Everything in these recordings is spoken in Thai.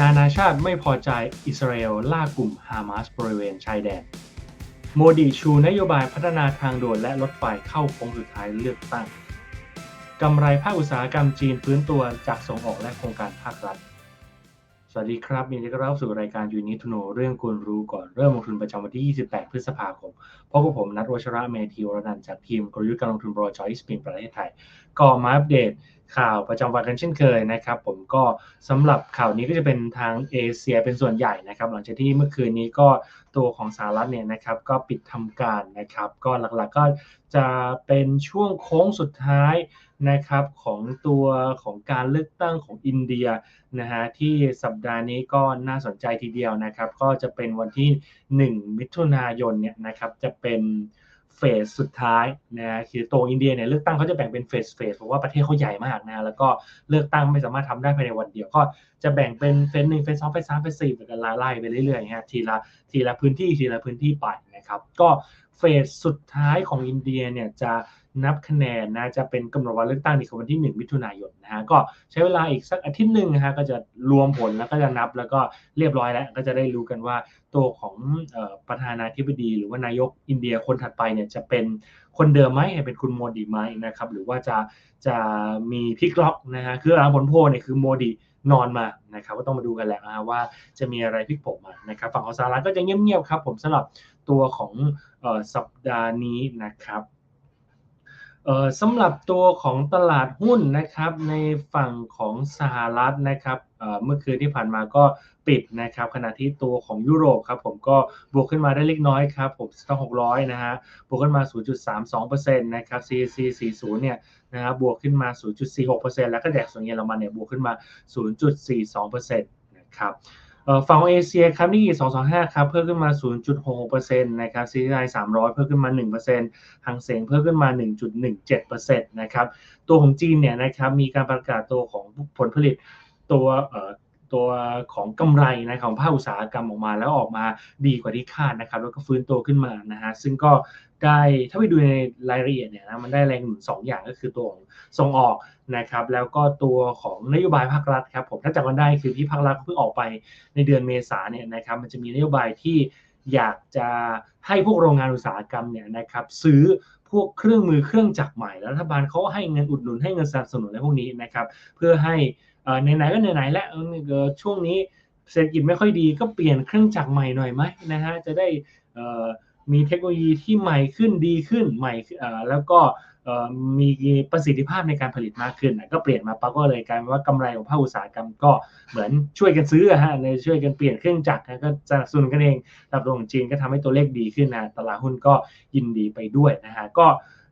นานาชาติไม่พอใจอิสราเอลล่ากลุ่มฮามาสบริเวณชายแดน โมดีชูนโยบายพัฒนาทางด่วนและรถไฟเข้าโค้งสุดท้ายเลือกตั้งกำไรภาคอุตสาหกรรมจีนฟื้นตัวจากส่งออกและโครงการภาครัฐ สวัสดีครับยินดีต้อนรับสู่รายการยูนิทูโนเรื่องควรรู้ก่อนเริ่มลงทุนประจำวันที่ 28 พฤษภาคมพบกับผมนัทวชระเมธีวรนันจากทีมกลยุทธ์การลงทุนบรอจอยสปริงประเทศไทยก็มาอัปเดต ข่าวประจำวันกันเช่นเคยนะครับ ผมก็สำหรับข่าวนี้ก็จะเป็นทางเอเชียเป็นส่วนใหญ่นะครับ หลังจากที่เมื่อคืนนี้ก็ตัวของสหรัฐเนี่ยนะครับก็ปิดทำการนะครับ ก็หลักๆก็จะเป็นช่วงโค้งสุดท้ายนะครับของตัวของการเลือกตั้งของอินเดียนะฮะที่สัปดาห์นี้ก็น่าสนใจทีเดียวนะครับ ก็จะเป็นวันที่ 1 มิถุนายนเนี่ยนะครับจะเป็น เฟสสุดท้ายนะคือตัวอินเดียเนี่ยเลือกตั้งเขาจะแบ่งเป็นเฟสเฟสเพราะว่าประเทศเขาใหญ่มากนะแล้วก็เลือกตั้งไม่สามารถทำได้ภายในวันเดียว ก็จะแบ่งเป็นเฟสหนึ่งเฟสสองเฟสสามเฟสสี่แบบกันไล่ไปเรื่อยๆฮะทีละทีละพื้นที่ทีละพื้นที่ไปนะครับ ก็ เฟสสุดท้ายของอินเดียเนี่ยจะนับคะแนนนะจะเป็นกำหนดวันเลือกตั้งในวันที่ 1 มิถุนายนนะฮะก็ใช้เวลาอีกสักอาทิตย์หนึ่งนะฮะก็จะรวมผลแล้วก็จะนับแล้วก็เรียบร้อยแล้ว ก็จะได้รู้กันว่าตัวของประธานาธิบดีหรือว่านายกอินเดียคนถัดไปเนี่ยจะเป็นคนเดิมไหมเป็นคุณโมดีไหมนะครับหรือว่าจะจะมีพลิกล็อกนะฮะคือผลโพลเนี่ยคือโมดีนอนมานะครับก็ต้องมาดูกันแหละนะว่าจะมีอะไรพลิกผมมานะครับฝั่งของสหรัฐก็จะเงียบๆครับผมสำหรับตัวของ สัปดาห์นี้นะครับสำหรับตัวของตลาดหุ้นนะครับในฝั่งของสหรัฐนะครับเมื่อคืนที่ผ่านมาก็ปิดนะครับขณะที่ตัวของยุโรปครับผมก็บวกขึ้นมาได้เล็กน้อยครับผมสต้อง600นะฮะบวกขึ้นมา 0.32%นะครับ CAC 40เนี่ยนะครับบวกขึ้นมา 0.46%แล้วก็แดกส่วนเยอรมันเนี่ยบวกขึ้นมา 0.42%นะครับ ฝั่งของเอเชียครับนี่225 ครับเพิ่มขึ้นมา 0.66%นะครับ CCI 300 เพิ่มขึ้นมา 1%หังเสงเพิ่มขึ้นมา 1.17%นะครับตัวของจีนเนี่ยนะครับมีการประกาศตัวของผลผลิตตัว ตัวของกำไรนะของภาคอุตสาหกรรมออกมา แล้วออกมาดีกว่าที่คาดนะครับ แล้วก็ฟื้นตัวขึ้นมานะฮะซึ่งก็ได้ถ้าไปดูในรายละเอียดเนี่ยนะมันได้แรงหนุนสองอย่างก็คือตัวของส่งออกนะครับแล้วก็ตัวของนโยบายภาครัฐครับผมถ้าจำกันได้คือที่ภาครัฐเพิ่งออกไปในเดือนเมษาเนี่ยนะครับมันจะมีนโยบายที่อยากจะให้พวกโรงงานอุตสาหกรรมเนี่ยนะครับซื้อพวกเครื่องมือเครื่องจักรใหม่แล้วรัฐบาลเขาให้เงินอุดหนุนให้เงินสนับสนุนอะไรพวกนี้นะครับเพื่อให้ ไหนๆก็ไหนๆแล้วช่วงนี้เศรษฐกิจไม่ค่อยดีก็เปลี่ยนเครื่องจักรใหม่หน่อยไหมนะฮะจะได้มีเทคโนโลยีที่ใหม่ขึ้นดีขึ้นใหม่แล้วก็มีประสิทธิภาพในการผลิตมากขึ้นก็เปลี่ยนมาปั๊บก็เลยกลายเป็นว่ากำไรของภาคอุตสาหกรรมก็เหมือนช่วยกันซื้อฮะในช่วยกันเปลี่ยนเครื่องจักรก็สนับสนุนกันเองตลาดของจีนก็ทำให้ตัวเลขดีขึ้นนะตลาดหุ้นก็ยินดีไปด้วยนะฮะก็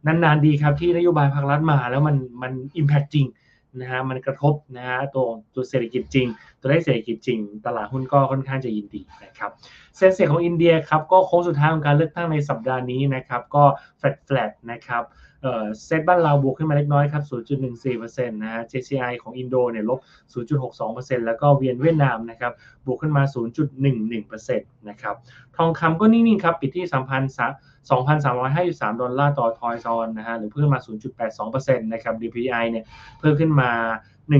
นานๆดีครับที่นโยบายภาครัฐมาแล้วมันมันอิมแพคจริง นะฮะมันกระทบนะฮะตัวตัวเศรษฐกิจจริง ตัวเลขเศรษฐกิจจริง ตลาดหุ้นก็ค่อนข้างจะยินดีนะครับเซ็นเซียของอินเดียครับก็โค้งสุดท้ายของการเลือกตั้งในสัปดาห์นี้นะครับก็แฟลตแฟลตนะครับ เซ็ตบ้านเราบวกขึ้นมาเล็กน้อยครับ 0.14%นะฮะ JCI ของอินโดเนี่ยลบ 0.62%แล้วก็เวียนเวียดนามนะครับบวกขึ้นมา 0.11%นะครับทองคำก็นิ่งๆครับ ปิดที่ 2,353 ดอลลาร์ต่อทอยซอนนะฮะหรือเพิ่มมา 0.82%นะครับ DPI เนี่ยเพิ่มขึ้นมา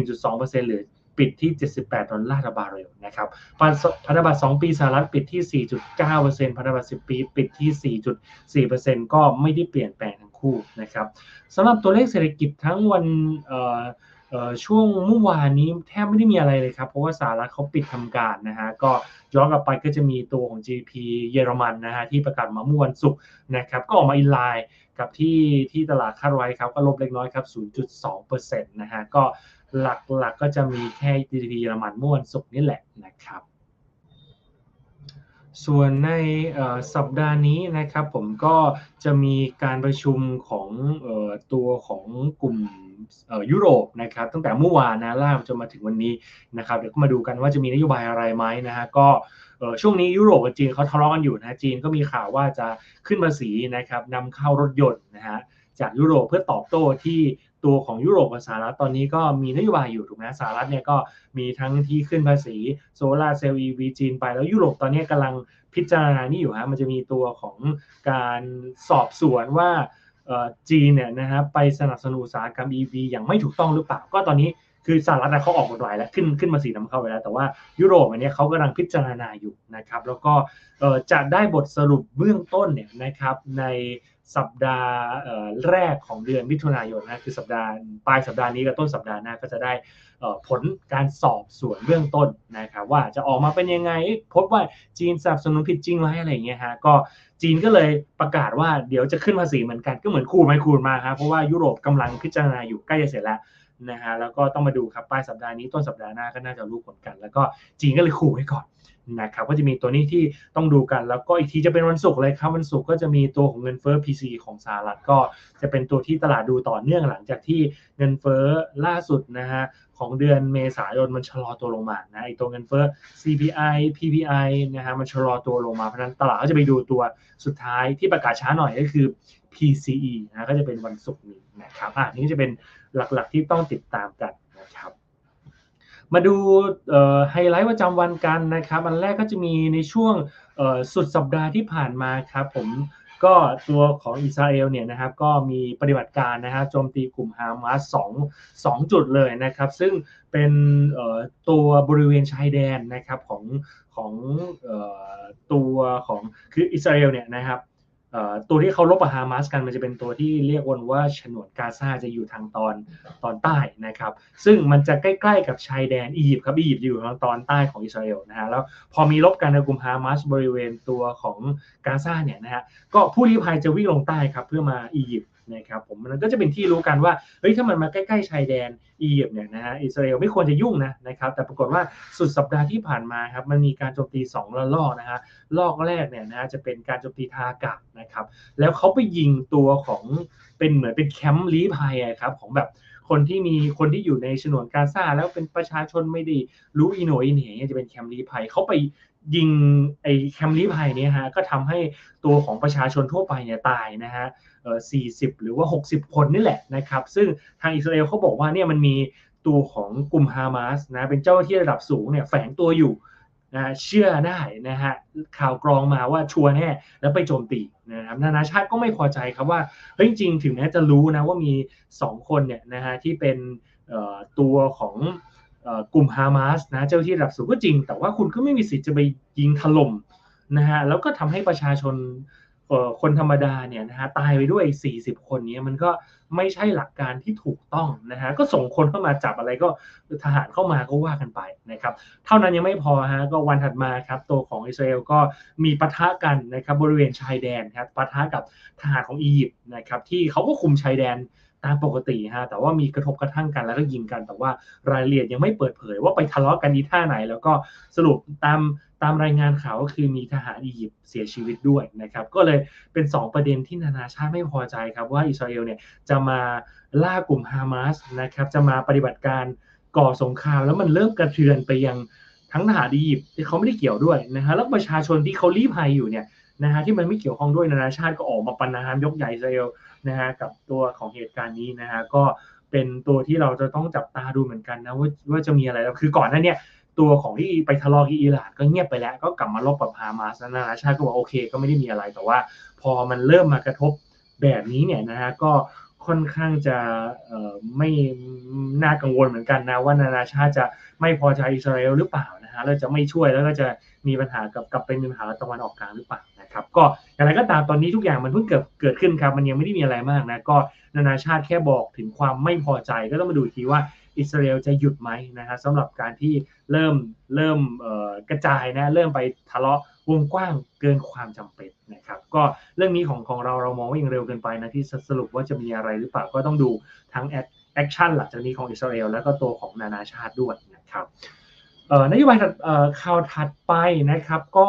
1.2%หรือปิดที่ 78 ดอลลาร์ต่อบาร์เรลนะครับ พันธบัตร 2 ปีสหรัฐปิดที่ 4.9%พันธบัตร 10 ปี ปิดที่ 4.4%ก็ไม่ได้เปลี่ยนแปลงทั้ง คู่นะครับสำหรับตัวเลขเศรษฐกิจทั้งวันช่วงเมื่อวานนี้แทบไม่ได้มีอะไรเลยครับ เพราะว่าสหรัฐเขาปิดทำการนะฮะก็ย้อนกลับไปก็จะมีตัวของ GDP เยอรมันนะฮะที่ประกาศมาเมื่อวันศุกร์นะครับก็ออกมาอินไลน์กับที่ที่ตลาดคาดไว้ครับก็ลบเล็กน้อยครับ 0.2%นะฮะก็หลักๆกก็จะมีแค่ GDP เยอรมันเมื่อวันศุกร์นี่แหละนะครับ ส่วนในสัปดาห์นี้นะครับผมก็จะมีการประชุมของตัวของกลุ่มยุโรปนะครับตั้งแต่เมื่อวานนะล่าจนมาถึงวันนี้นะครับเดี๋ยวก็มาดูกันว่าจะมีนโยบายอะไรไหมนะฮะก็ช่วงนี้ยุโรปกับจีนเขาทะเลาะกันอยู่นะจีนก็มีข่าวว่าจะขึ้นภาษีนะครับนำเข้ารถยนต์นะฮะจากยุโรปเพื่อตอบโต้ที่ ตัวของยุโรปกับสหรัฐตอนนี้ก็มีนโยบายอยู่ถูกไหมสหรัฐเนี่ยก็มีทั้งที่ขึ้นภาษีโซลาเซลล์ EV จีนไปแล้วยุโรปตอนนี้กำลังพิจารณานี่อยู่ฮะมันจะมีตัวของการสอบสวนว่าจีนเนี่ยนะฮะไปสนับสนุนอุตสาหกรรม EV อย่างไม่ถูกต้องหรือเปล่า ก็ตอนนี้คือสหรัฐเขาออกกฎหมายแล้วขึ้นขึ้นมาสีนำเข้าไปแล้ว แต่ว่ายุโรปอันนี้เขากำลังพิจารณาอยู่นะครับ แล้วก็จะได้บทสรุปเบื้องต้นเนี่ยนะครับใน สัปดาห์แรกของเดือนมิถุนายนนะคือสัปดาห์ปลายสัปดาห์นี้กับต้นสัปดาห์หน้าก็จะได้ผลการสอบสวนเบื้องต้นนะครับว่าจะออกมาเป็นยังไง พบว่าจีนสนับสนุนผิดจริงไหมอะไรเงี้ยฮะก็จีนก็เลยประกาศว่าเดี๋ยวจะขึ้นภาษีเหมือนกันก็เหมือนคูณไม่คูณมาครับเพราะว่ายุโรปกำลังพิจารณาอยู่ใกล้จะเสร็จแล้ว นะฮะแล้วก็ต้องมาดูครับปลายสัปดาห์นี้ต้นสัปดาห์หน้าก็น่าจะรู้ผลกัน แล้วก็จีนก็เลยขู่ไว้ก่อนนะครับก็จะมีตัวนี้ที่ต้องดูกันแล้วก็อีกทีจะเป็นวันศุกร์เลยครับวันศุกร์ก็จะมีตัวของเงินเฟ้อ PC ของสหรัฐก็จะเป็นตัวที่ตลาดดูต่อเนื่องหลังจากที่เงินเฟ้อล่าสุดนะฮะของเดือนเมษายนมันชะลอตัวลงมานะไอตัวเงินเฟ้อ CPI PPI นะฮะมันชะลอตัวลงมาเพราะนั้นตลาดก็จะไปดูตัวสุดท้ายที่ประกาศช้าหน่อยก็คือ PCE นะก็จะเป็นวันศุกร์นี้นะครับอะนี่จะเป็น หลักๆที่ต้องติดตามกันนะครับ มาดูไฮไลท์ประจำวันกันนะครับ อันแรกก็จะมีในช่วงสุดสัปดาห์ที่ผ่านมาครับ ผมก็ตัวของอิสราเอลเนี่ยนะครับก็มีปฏิบัติการนะฮะโจมตีกลุ่มฮามาสสองสองจุดเลยนะครับ ซึ่งเป็นตัวบริเวณชายแดนนะครับของของตัวของคืออิสราเอลเนี่ยนะครับ ตัวที่เขาลบกับฮามาสกันมันจะเป็นตัวที่เรียกวนว่าฉนวนกาซาจะอยู่ทางตอนตอนใต้นะครับ ซึ่งมันจะใกล้ๆกับชายแดนอียิปต์ครับอียิปต์อยู่ทางตอนใต้ของอิสราเอลนะฮะแล้วพอมีลบกันในกลุ่มฮามาสบริเวณตัวของกาซาเนี่ยนะฮะก็ผู้ลี้ภัยจะวิ่งลงใต้ครับเพื่อมาอียิปต์ นะครับผมมันก็จะเป็นที่รู้กันว่าเฮ้ยถ้ามันมาใกล้ๆชายแดนอียิปต์เนี่ยนะฮะอิสราเอลไม่ควรจะยุ่งนะนะครับแต่ปรากฏว่าสุดสัปดาห์ที่ผ่านมาครับมันมีการโจมตี2ระลอกนะฮะลอกแรกเนี่ยนะจะเป็นการโจมตีทางอากาศนะครับแล้วเขาไปยิงตัวของเป็นเหมือนเป็นแคมป์ลี้ภัยครับของแบบคนที่มีคนที่อยู่ในฉนวนกาซาแล้วเป็นประชาชนไม่ดีรู้อีโนอินเหยจะเป็นแคมป์ลี้ภัยเขาไปยิงไอแคมป์ลี้ภัยนี้ฮะก็ทำให้ตัวของประชาชนทั่วไปเนี่ยตายนะฮะ 40 หรือว่า 60 คนนี่แหละนะครับซึ่งทางอิสราเอลเขาบอกว่าเนี่ยมันมีตัวของกลุ่มฮามาสนะเป็นเจ้าที่ระดับสูงเนี่ยแฝงตัวอยู่นะเชื่อได้นะฮะข่าวกรองมาว่าชัวร์แน่แล้วไปโจมตีนะครับนานาชาติก็ไม่พอใจครับว่าเฮ้ยจริงถึงแม้จะรู้นะว่ามี 2 คนเนี่ยนะฮะที่เป็นตัวของกลุ่มฮามาสนะเจ้าที่ระดับสูงก็จริง แต่ว่าคุณก็ไม่มีสิทธิ์จะไปยิงถล่มนะฮะแล้วก็ทำให้ประชาชน คนธรรมดาเนี่ยนะฮะตายไปด้วย 40 คนนี้มันก็ไม่ใช่หลักการที่ถูกต้องนะฮะก็ส่งคนเข้ามาจับอะไรก็ทหารเข้ามาก็ว่ากันไปนะครับเท่านั้นยังไม่พอฮะก็วันถัดมาครับตัวของอิสราเอลก็มีปะทะกันนะครับบริเวณชายแดนครับปะทะกับทหารของอียิปต์นะครับที่เขาก็คุมชายแดนตามปกติฮะแต่ว่ามีกระทบกระทั่งกันแล้วก็ยิงกัน แต่ว่ารายละเอียดยังไม่เปิดเผยว่าไปทะเลาะกันที่ท่าไหน แล้วก็สรุปตาม ตามรายงานข่าวก็คือมีทหารอียิปต์เสียชีวิตด้วยนะครับ ก็เลยเป็น 2 ประเด็นที่นานาชาติไม่พอใจครับ ว่าอิสราเอลเนี่ยจะมาล่ากลุ่มฮามาสนะครับ จะมาปฏิบัติการก่อสงคราม แล้วมันเริ่มกระเทือนไปยังทั้งทหารอียิปต์ที่เขาไม่ได้เกี่ยวด้วยนะฮะแล้วประชาชนที่เขาลี้ภัยอยู่เนี่ยนะฮะที่มันไม่เกี่ยวข้องด้วยนานาชาติก็ออกมาปนามยกใหญ่อิสราเอลนะฮะกับตัวของเหตุการณ์นี้นะฮะก็เป็นตัวที่เราจะต้องจับตาดูเหมือนกันนะว่าว่าจะมีอะไรแล้วคือก่อนหน้านี้ ตัวของที่ไปทะเลาะที่อิหร่านก็เงียบไปแล้ว ก็กลับมาลบกับฮามาสนานาชาติก็บอกโอเคก็ไม่ได้มีอะไรแต่ว่า พอมันเริ่มมากระทบแบบนี้เนี่ยนะฮะก็ค่อนข้างจะไม่น่ากังวลเหมือนกันนะว่านานาชาติจะไม่พอใจอิสราเอลหรือเปล่านะฮะแล้วจะไม่ช่วยแล้วก็จะมีปัญหากับกับเป็นปัญหาตะวันออกกลางหรือเปล่านะครับก็อย่างไรก็ตามตอนนี้ทุกอย่างมันเพิ่งเกิดเกิดขึ้นครับมันยังไม่ได้มีอะไรมากนะก็นานาชาติแค่บอกถึงความไม่พอใจก็ต้องมาดูทีว่า อิสราเอลจะหยุดไหมนะฮะสำหรับการที่เริ่มเริ่มกระจายนะเริ่มไปทะเลาะวงกว้างเกินความจำเป็นนะครับ ก็เรื่องนี้ของของเราเรามองว่ายังเร็วเกินไปนะที่สรุปว่าจะมีอะไรหรือเปล่าก็ต้องดูทั้งแอคชั่นหลังจากนี้ของอิสราเอลแล้วก็ตัวของนานาชาติด้วยนะครับนโยบายข่าวถัดไปนะครับก็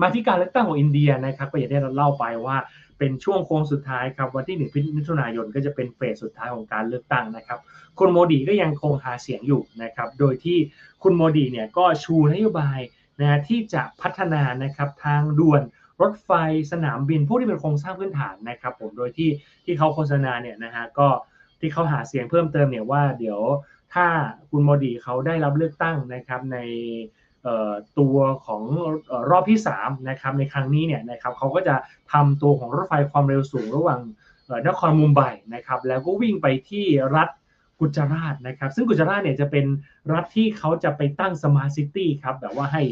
มาที่การเลือกตั้งของอินเดียนะครับ ก็อย่างที่เราเล่าไปว่า เป็นช่วงโค้งสุดท้ายครับวันที่1มิถุนายนก็จะเป็นเฟสสุดท้ายของการเลือกตั้งนะครับคุณโมดีก็ยังคงหาเสียงอยู่นะครับโดยที่คุณโมดีเนี่ยก็ชูนโยบายนะที่จะพัฒนานะครับทางด่วนรถไฟสนามบินผู้ที่เป็นโครงสร้างพื้นฐานนะครับ ผมโดยที่ที่เขาโฆษณาเนี่ยนะฮะก็ที่เขาหาเสียงเพิ่มเติมเนี่ยว่าเดี๋ยวถ้าคุณโมดีเขาได้รับเลือกตั้งนะครับใน ตัวของรอบที่3นะครับในครั้งนี้เนี่ยนะครับเขาก็จะทำตัวของรถไฟความเร็วสูงระหว่างนครมุมไบนะครับแล้วก็วิ่งไปที่รัฐกุจราชนะครับ ซึ่งกุจราชเนี่ยจะเป็นรัฐที่เขาจะไปตั้งสมาร์ทซิตี้ครับแบบว่าให้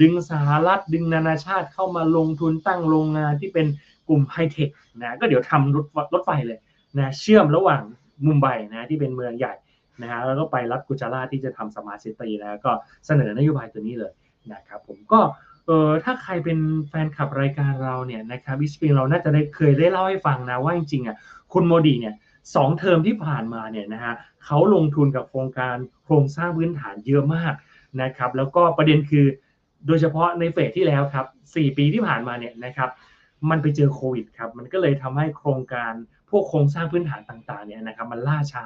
ดึงสหรัฐดึงนานาชาติเข้ามาลงทุนตั้งโรงงานที่เป็นกลุ่มไฮเทคนะก็เดี๋ยวทำรถรถไฟเลยนะเชื่อมระหว่างมุมไบนะที่เป็นเมืองใหญ่ นะฮะแล้วก็ไปรัฐกุจราที่จะทำสมาร์ทซิตี้แล้วก็เสนอนโยบายตัวนี้เลยนะครับผมก็เออถ้าใครเป็นแฟนคลับรายการเราเนี่ยนะครับวิสปิงเราน่าจะได้เคยได้เล่าให้ฟังนะว่าจริงๆอะคุณโมดีเนี่ยสองเทอมที่ผ่านมาเนี่ยนะฮะเขาลงทุนกับโครงการโครงสร้างพื้นฐานเยอะมากนะครับแล้วก็ประเด็นคือโดยเฉพาะในเฟสที่แล้วครับ 4 ปีที่ผ่านมาเนี่ยนะครับ มันไปเจอโควิดครับ มันก็เลยทำให้โครงการพวกโครงสร้างพื้นฐานต่างๆเนี่ยนะครับมันล่าช้า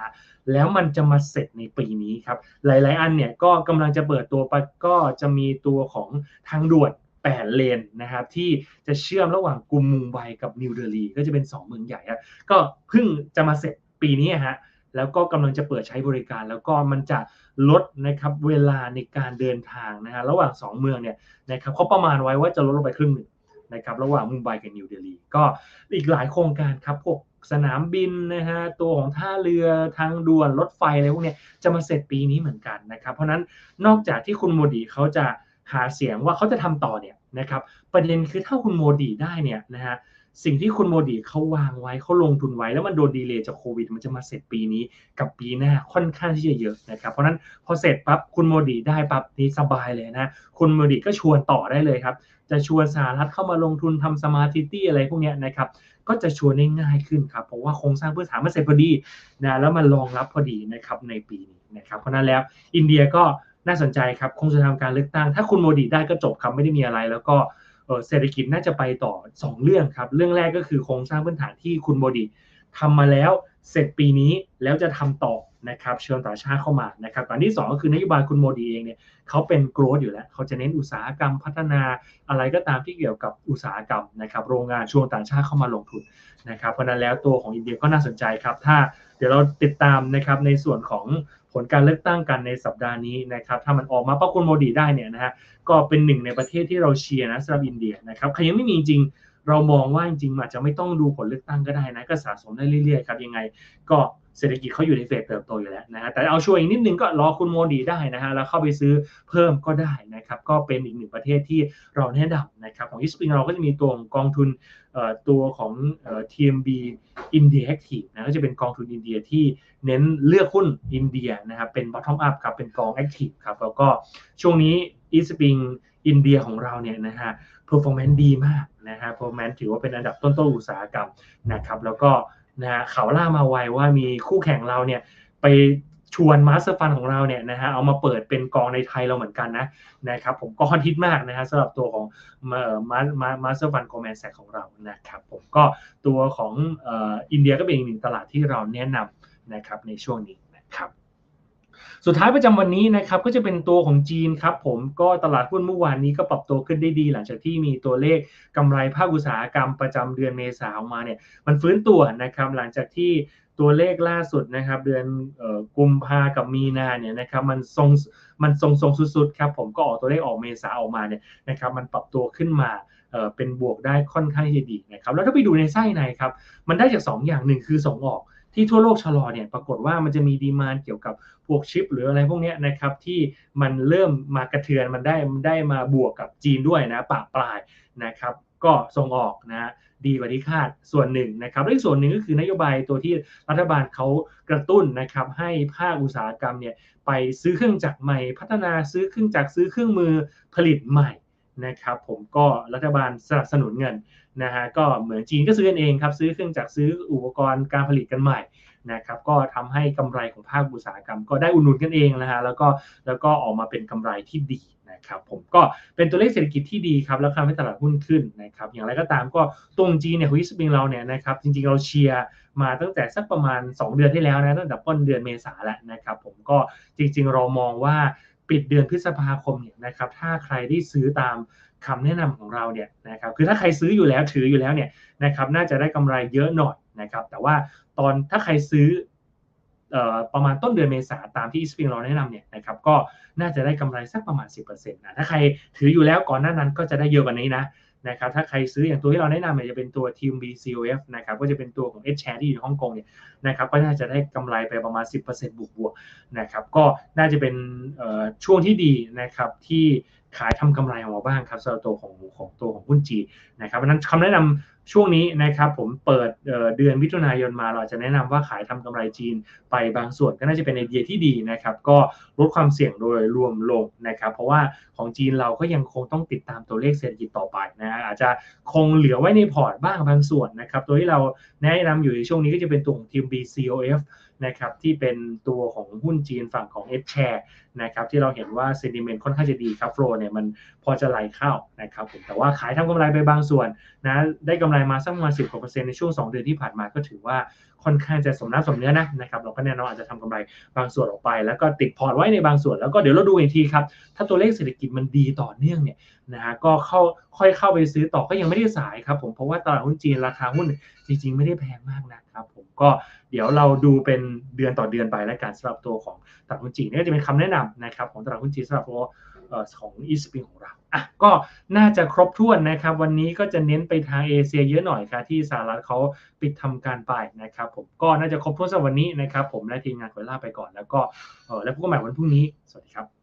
แล้วมันจะมาเสร็จในปีนี้ครับ หลายๆ อันเนี่ยก็กำลังจะเปิดตัวไปก็จะมีตัวของทางด่วน8เลนนะครับที่จะเชื่อมระหว่างกรุงมุมไบกับนิวเดลีก็จะเป็น 2 เมืองใหญ่ครับก็เพิ่งจะมาเสร็จปีนี้ฮะแล้วก็กำลังจะเปิดใช้บริการ แล้วก็มันจะลดนะครับเวลาในการเดินทางนะฮะระหว่าง 2 เมืองเนี่ยนะครับเขาประมาณไว้ว่าจะลดลงไปครึ่งหนึ่ง นะครับระหว่างมุมไบกับนิวเดลีก็อีกหลายโครงการครับพวกสนามบินนะฮะตัวของท่าเรือทางด่วนรถไฟอะไรพวกนี้จะมาเสร็จปีนี้เหมือนกันนะครับ เพราะนั้นนอกจากที่คุณโมดีเขาจะหาเสียงว่าเขาจะทำต่อเนี่ยนะครับประเด็นคือถ้าคุณโมดีได้เนี่ยนะฮะ สิ่งที่คุณโมดีเขาวางไว้เขาลงทุนไว้ แล้วมันโดนดีเลย์จากโควิด มันจะมาเสร็จปีนี้กับปีหน้าค่อนข้างที่จะเยอะนะครับ เพราะนั้นพอเสร็จปั๊บคุณโมดีได้ปั๊บนี่สบายเลยนะ คุณโมดีก็ชวนต่อได้เลยครับ จะชวนสหรัฐเข้ามาลงทุนทำสมาร์ทซิตี้อะไรพวกนี้นะครับก็จะชวนได้ง่ายขึ้นครับ เพราะว่าโครงสร้างพื้นฐานมันเสร็จพอดีนะแล้วมันรองรับพอดีนะครับในปีนี้นะครับเพราะนั้นแล้วอินเดียก็น่าสนใจครับคงจะทำการเลือกตั้ง ถ้าคุณโมดีได้ก็จบครับไม่ได้มีอะไรแล้วก็ เศรษฐกิจน่าจะไปต่อ 2 เรื่องครับ เรื่องแรกก็คือโครงสร้างพื้นฐานที่คุณโมดีทำมาแล้วเสร็จปีนี้แล้วจะทำต่อนะครับเชิญต่างชาติเข้ามานะครับอันที่ 2 ก็คือนโยบายคุณโมดีเองเนี่ยเขาเป็นโกรดอยู่แล้วเขาจะเน้นอุตสาหกรรมพัฒนาอะไรก็ตามที่เกี่ยวกับอุตสาหกรรมนะครับโรงงานชวนต่างชาติเข้ามาลงทุนนะครับเพราะนั้นแล้วตัวของอินเดียก็น่าสนใจครับ ถ้าเดี๋ยวเราติดตามนะครับในส่วนของ ลการเลือกตั้งกันในสัปดาห์นี้นะครับถ้ามันออกมาป้าคุณโมดีได้เนี่ยนะฮะก็เป็นหนึ่งในประเทศที่เราเชียร์นะสำหรับอินเดียนะครับใครยังไม่มีจริง เรามองว่าจริงๆอาจจะไม่ต้องดูผลเลือกตั้งก็ได้นะก็สะสมได้เรื่อยๆครับยังไง ก็เศรษฐกิจเขาอยู่ในเฟสเติบโตอยู่แล้วนะฮะแต่เอาช่วยอีกนิดนึงก็รอคุณโมดีได้นะฮะแล้วเข้าไปซื้อเพิ่มก็ได้นะครับก็เป็นอีกหนึ่งประเทศที่เราแนะนำนะครับของยิสปิงเราก็จะมีตัวของกองทุนตัวของ TMB India Active นะก็จะเป็นกองทุนอินเดียที่เน้นเลือกหุ้นอินเดียนะครับเป็น bottom up ครับเป็นกอง active ครับแล้วก็ช่วงนี้ e s p r i n g อินเดียของเราเนี่ยนะฮะ performance ดีมากนะฮะ performance ถือว่าเป็นอันดับต้นๆอุตสาหกรรมนะครับแล้วก็นะฮะข่าวล่ามาไวว่ามีคู่แข่งเราเนี่ยไปชวนมาสเตอร์ฟันของเราเนี่ยนะฮะเอามาเปิดเป็นกองในไทยเราเหมือนกันนะนะครับผมก็ฮอตฮิตมากนะฮะสำหรับตัวของมามามามาสเตอร์ฟันโกลแมนแซกของเรานะครับผมก็ตัวของเอ่ออินเดียก็เป็นอีกหนึ่งตลาดที่เราแนะนำนะครับในช่วงนี้นะครับ สุดท้ายประจำวันนี้นะครับก็จะเป็นตัวของจีนครับผมก็ตลาดหุ้นเมื่อวานนี้ก็ปรับตัวขึ้นได้ดี หลังจากที่มีตัวเลขกำไรภาคอุตสาหกรรมประจำเดือนเมษาออกมาเนี่ยมันฟื้นตัวนะครับหลังจากที่ตัวเลขล่าสุดนะครับเดือนกุมภากับมีนาเนี่ยนะครับมันทรงมันทรงทรงสุดๆครับผมก็ออกตัวเลขออกเมษาออกมาเนี่ยนะครับมันปรับตัวขึ้นมาเป็นบวกได้ค่อนข้างจะดีนะครับแล้วถ้าไปดูในไส้ในครับมันได้จาก2อย่างหนึ่งคือส่งออก ที่ทั่วโลกชะลอเนี่ยปรากฏว่ามันจะมีดีมานเกี่ยวกับพวกชิป หรืออะไรพวกนี้นะครับที่มันเริ่มมากระเทือนมันได้มันได้มาบวกกับจีนด้วยนะปะปลายนะครับก็ส่งออกนะดีกว่าที่คาดส่วนหนึ่งนะครับและอีกส่วนหนึ่งก็คือนโยบายตัวที่รัฐบาลเขากระตุ้นนะครับให้ภาคอุตสาหกรรมเนี่ยไปซื้อเครื่องจักรใหม่ พัฒนาซื้อเครื่องจักรซื้อเครื่องมือผลิตใหม่ นะครับผมก็รัฐบาลสนับสนุนเงินนะฮะก็เหมือนจีนก็ซื้อกันเองครับซื้อเครื่องจักรซื้ออุปกรณ์การผลิตกันใหม่นะครับก็ทำให้กำไรของภาคอุตสาหกรรม ก็ได้อุดหนุนกันเองนะฮะแล้วก็แล้วก็ออกมาเป็นกำไรที่ดีนะครับผมก็เป็นตัวเลขเศรษฐกิจที่ดีครับแล้วทำให้ตลาดหุ้นขึ้นนะครับอย่างไรก็ตามก็ตรงจีนเนี่ยคุยสปิงเราเนี่ยนะครับจริงๆเราเชียร์มาตั้งแต่สักประมาณ 2 เดือนที่แล้วนะตั้งแต่ต้นเดือนเมษาแล้วนะครับผมก็จริงๆเรามองว่า ปิดเดือนพฤษภาคมเนี่ยนะครับถ้าใครได้ซื้อตามคำแนะนำของเราเนี่ยนะครับคือถ้าใครซื้ออยู่แล้วถืออยู่แล้วเนี่ยนะครับน่าจะได้กำไรเยอะหน่อยนะครับแต่ว่าตอนถ้าใครซื้อประมาณต้นเดือนเมษาตามที่สปริงเราแนะนำเนี่ยนะครับก็น่าจะได้กำไรสักประมาณ 10%นะถ้าใครถืออยู่แล้วก่อนหน้านั้นก็จะได้เยอะกว่านี้นะ นะครับถ้าใครซื้ออย่างตัวที่เราแนะนำเนี่ยจะเป็นตัว TMB-COF นะครับก็จะเป็นตัวของ S share ที่อยู่ฮ่องกงเนี่ยนะครับก็น่าจะได้กำไรไปประมาณ 10%บวกบวกๆนะครับก็น่าจะเป็นช่วงที่ดีนะครับที่ขายทำกำไรออกมาบ้างครับสำหรับตัวของของตัวของหุ้นจีนะครับเพราะฉะนั้นคำแนะนำ ช่วงนี้นะครับผมเปิดเดือนมิถุนายนมาเราจะแนะนำว่าขายทำกำไรจีนไปบางส่วนก็น่าจะเป็นไอเดียที่ดีนะครับ ก็ลดความเสี่ยงโดยรวมลงนะครับ เพราะว่าของจีนเราก็ยังคงต้องติดตามตัวเลขเศรษฐกิจต่อไปนะฮะอาจจะคงเหลือไว้ในพอร์ตบ้างบางส่วนนะครับ ตัวที่เราแนะนำอยู่ในช่วงนี้ก็จะเป็นตัวของทีม BCOF นะครับที่เป็นตัวของหุ้นจีนฝั่งของ H share นะครับที่เราเห็นว่า sentiment ค่อนข้างจะดีครับ flow เนี่ยมันพอจะไหลเข้านะครับผมแต่ว่าขายทำกำไรไปบางส่วนนะได้กำไรมาสักประมาณ10กว่าเปอร์เซ็นต์ในช่วง 2 เดือนที่ผ่านมาก็ถือว่าค่อนข้างจะสมน้ำสมเนื้อนะนะครับเราก็แน่นอนอาจจะทำกำไรบางส่วนออกไป แล้วก็ติดพอร์ตไว้ในบางส่วน แล้วก็เดี๋ยวเราดูอีกทีครับ ถ้าตัวเลขเศรษฐกิจมันดีต่อเนื่องเนี่ยนะฮะก็เข้าค่อยเข้าไปซื้อต่อก็ยังไม่ได้สายครับผมเพราะว่าตลาดหุ้นจีนราคาหุ้นจริง ๆ ไม่ได้แพงมากนะครับผมก็ เดี๋ยวเราดูเป็นเดือนต่อเดือนไปและการสำหรับตัวของตลาดหุ้นจีนนี่ก็จะเป็นคำแนะนำนะครับของตลาดหุ้นจีนสำหรับตัวของอีสปิงของเราอะก็น่าจะครบถ้วนนะครับ วันนี้ก็จะเน้นไปทางเอเชียเยอะหน่อยครับที่สหรัฐเขาปิดทำการไปนะครับผมก็น่าจะครบถ้วนสำหรับวันนี้นะครับ ผมและทีมงานขอลาไปก่อนแล้วก็แล้วพบกันใหม่วันพรุ่งนี้ สวัสดีครับ